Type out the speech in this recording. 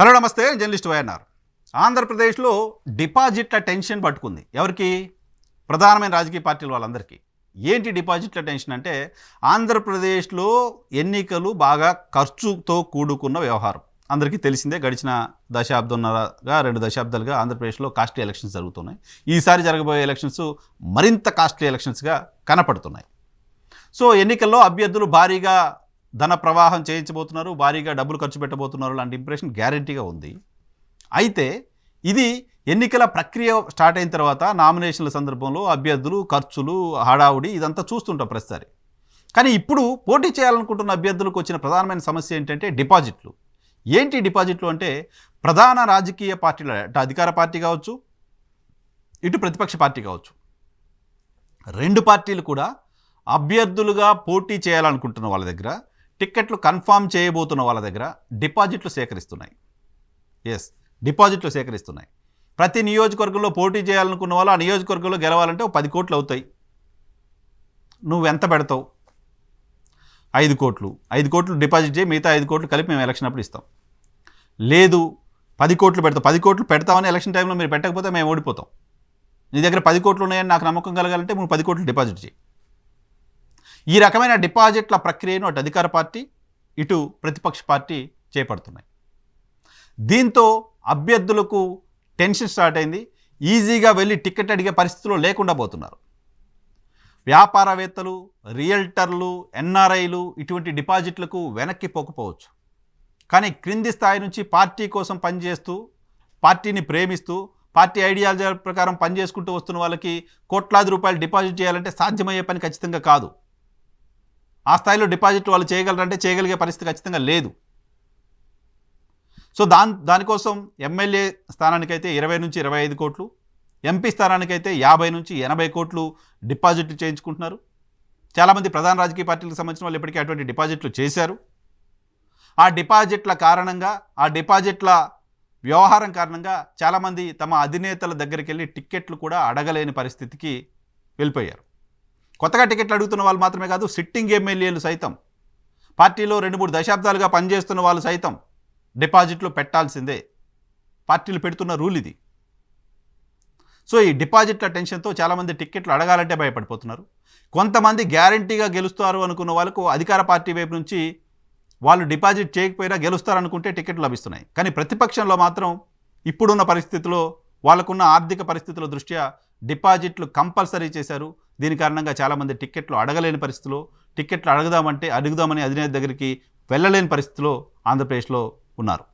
Hello నమస్తే journalist YNR. ఆంధ్రప్రదేశ్లో డిపాజిట్ల టెన్షన్ పట్టుకుంది. ఎవరికి? ప్రధానమైన రాజకీయ పార్టీల వాళ్ళందరికీ. ఏంటి డిపాజిట్ల టెన్షన్ అంటే ఆంధ్రప్రదేశ్లో ఎన్నికలు బాగా ఖర్చుతో కూడుకున్న వ్యవహారం. అందరికీ తెలిసిందే గడిచిన దశాబ్దంన్నరగా రెండు దశాబ్దాలుగా ఆంధ్రప్రదేశ్లో కాస్ట్లీ ఎలక్షన్స్ జరుగుతున్నాయి. ఈసారి జరగబోయే ఎలక్షన్స్ మరింత కాస్ట్లీ ఎలక్షన్స్గా కనపడుతున్నాయి. సో ఎన్నికల్లో అభ్యర్థులు భారీగా ధన ప్రవాహం చేయించబోతున్నారు భారీగా డబ్బులు ఖర్చు పెట్టబోతున్నారు లాంటి ఇంప్రెషన్ గ్యారంటీగా ఉంది. అయితే ఇది ఎన్నికల ప్రక్రియ స్టార్ట్ అయిన తర్వాత నామినేషన్ల సందర్భంలో అభ్యర్థులు ఖర్చులు హడావుడి ఇదంతా చూస్తుంటాం ప్రతిసారి. కానీ ఇప్పుడు పోటీ చేయాలనుకుంటున్న అభ్యర్థులకు వచ్చిన ప్రధానమైన సమస్య ఏంటంటే డిపాజిట్లు. ఏంటి డిపాజిట్లు అంటే ప్రధాన రాజకీయ పార్టీల అటు అధికార పార్టీ కావచ్చు ఇటు ప్రతిపక్ష పార్టీ కావచ్చు. రెండు పార్టీలు కూడా అభ్యర్థులుగా పోటీ చేయాలనుకుంటున్న వాళ్ళ దగ్గర టిక్కెట్లు కన్ఫామ్ చేయబోతున్న వాళ్ళ దగ్గర డిపాజిట్లు సేకరిస్తున్నాయి. ఎస్ డిపాజిట్లు సేకరిస్తున్నాయి. ప్రతి నియోజకవర్గంలో పోటీ చేయాలనుకున్న వాళ్ళు ఆ నియోజకవర్గంలో గెలవాలంటే ఒక పది కోట్లు అవుతాయి. నువ్వు ఎంత పెడతావు? ఐదు కోట్లు. ఐదు కోట్లు డిపాజిట్ చేయి మిగతా ఐదు కోట్లు కలిపి మేము ఎలక్షన్ అప్పుడు ఇస్తాం. లేదు పది కోట్లు పెడతాం పది కోట్లు పెడతామని ఎలక్షన్ టైంలో మీరు పెట్టకపోతే మేము ఓడిపోతాం. నీ దగ్గర పది కోట్లు ఉన్నాయని నాకు నమ్మకం కలగాలంటే నువ్వు పది కోట్లు డిపాజిట్ చేయి. ఈ రకమైన డిపాజిట్ల ప్రక్రియను అటు అధికార పార్టీ ఇటు ప్రతిపక్ష పార్టీ చేపడుతున్నాయి. దీంతో అభ్యర్థులకు టెన్షన్ స్టార్ట్ అయింది. ఈజీగా వెళ్ళి టికెట్ అడిగే పరిస్థితిలో లేకుండా పోతున్నారు. వ్యాపారవేత్తలు రియల్టర్లు ఎన్ఆర్ఐలు ఇటువంటి డిపాజిట్లకు వెనక్కి పోకపోవచ్చు. కానీ క్రింది స్థాయి నుంచి పార్టీ కోసం పనిచేస్తూ పార్టీని ప్రేమిస్తూ పార్టీ ఐడియాలజీ ప్రకారం పనిచేసుకుంటూ వస్తున్న వాళ్ళకి కోట్లాది రూపాయలు డిపాజిట్ చేయాలంటే సాధ్యమయ్యే పని ఖచ్చితంగా కాదు. ఆ స్థాయిలో డిపాజిట్ వాళ్ళు చేయగలరంటే చేయగలిగే పరిస్థితి ఖచ్చితంగా లేదు. సో దాని దానికోసం ఎమ్మెల్యే స్థానానికైతే ఇరవై నుంచి ఇరవై ఐదు కోట్లు ఎంపీ స్థానానికైతే యాభై నుంచి ఎనభై కోట్లు డిపాజిట్లు చేయించుకుంటున్నారు. చాలామంది ప్రధాన రాజకీయ పార్టీలకు సంబంధించిన వాళ్ళు ఇప్పటికీ అటువంటి డిపాజిట్లు చేశారు. ఆ డిపాజిట్ల కారణంగా ఆ డిపాజిట్ల వ్యవహారం కారణంగా చాలామంది తమ అధినేతల దగ్గరికి వెళ్ళి టిక్కెట్లు కూడా అడగలేని పరిస్థితికి వెళ్ళిపోయారు. కొత్తగా టికెట్లు అడుగుతున్న వాళ్ళు మాత్రమే కాదు సిట్టింగ్ ఎమ్మెల్యేలు సైతం. పార్టీలో రెండు మూడు దశాబ్దాలుగా పనిచేస్తున్న వాళ్ళు సైతం డిపాజిట్లు పెట్టాల్సిందే. పార్టీలు పెడుతున్న రూల్ ఇది. సో ఈ డిపాజిట్ల టెన్షన్తో చాలామంది టిక్కెట్లు అడగాలంటే భయపడిపోతున్నారు. కొంతమంది గ్యారంటీగా గెలుస్తారు అనుకున్న వాళ్ళకు అధికార పార్టీ వైపు నుంచి వాళ్ళు డిపాజిట్ చేయకపోయినా గెలుస్తారనుకుంటే టికెట్లు లభిస్తున్నాయి. కానీ ప్రతిపక్షంలో మాత్రం ఇప్పుడున్న పరిస్థితిలో వాళ్ళకున్న ఆర్థిక పరిస్థితుల దృష్ట్యా డిపాజిట్లు కంపల్సరీ చేశారు. దీని కారణంగా చాలామంది టిక్కెట్లు అడగలేని పరిస్థితిలో టిక్కెట్లు అడగదామంటే అడుగుదామని అధినేత దగ్గరికి వెళ్ళలేని పరిస్థితిలో ఆంధ్రప్రదేశ్లో ఉన్నారు.